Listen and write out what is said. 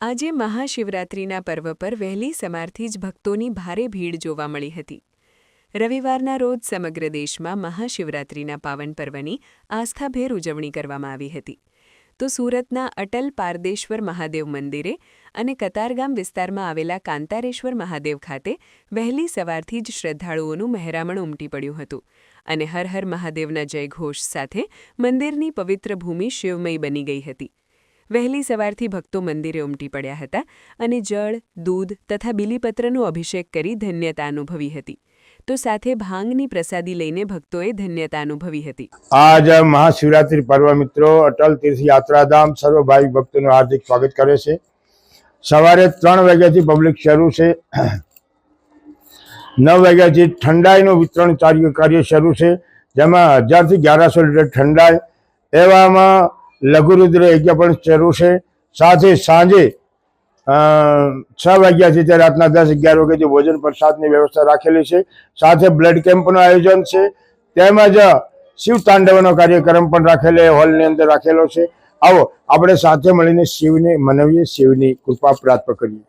આજે મહાશિવરાત્રિના પર્વ પર વહેલી સમારથી જ ભક્તોની ભારે ભીડ જોવા મળી હતી. રવિવારના રોજ સમગ્ર દેશમાં મહાશિવરાત્રિના પાવન પર્વની આસ્થાભેર ઉજવણી કરવામાં આવી હતી. તો સુરતના અટલ પારદેશ્વર મહાદેવ મંદિરે અને કતારગામ વિસ્તારમાં આવેલા કાંતારેશ્વર મહાદેવ ખાતે વહેલી સવારથી જ શ્રદ્ધાળુઓનું મહેરામણ ઉમટી પડ્યું હતું અને હર હર મહાદેવના જયઘોષ સાથે મંદિરની પવિત્ર ભૂમિ શિવમય બની ગઈ હતી. વહેલી સવારથી ભક્તો મંદિરે ઉમટી પડ્યા હતા અને જળ, દૂધ તથા બિલીપત્રનો અભિષેક કરી ધન્યતા અનુભવી હતી. તો સાથે ભાંગની પ્રસાદી લઈને ભક્તોએ ધન્યતા અનુભવી હતી. આજ મહાશિવરાત્રિ પર્વ મિત્રો, અટલ તીર્થ યાત્રાધામ સર્વ ભાવિક ભક્તોનું હાર્દિક સ્વાગત કરે છે. સવારે ત્રણ વાગ્યાથી પબ્લિક શરૂ છે. નવ વાગ્યાથી ઠંડાઈનું વિતરણ કાર્ય કાર્ય શરૂ છે. જેમાં હજારથી ગ્યારસો લીટર ઠંડાઈ. એવામાં લઘુરુદ્ર યજ્ઞ પણ શરૂ છે. સાથે સાંજે છ વાગ્યાથી તે રાતના દસ અગિયાર વાગ્યાથી ભોજન પ્રસાદની વ્યવસ્થા રાખેલી છે. સાથે બ્લડ કેમ્પનું આયોજન છે. તેમજ શિવ તાંડવનો કાર્યક્રમ પણ રાખેલો હોલની અંદર રાખેલો છે. આવો, આપણે સાથે મળીને શિવને મનાવીએ, શિવની કૃપા પ્રાપ્ત કરીએ.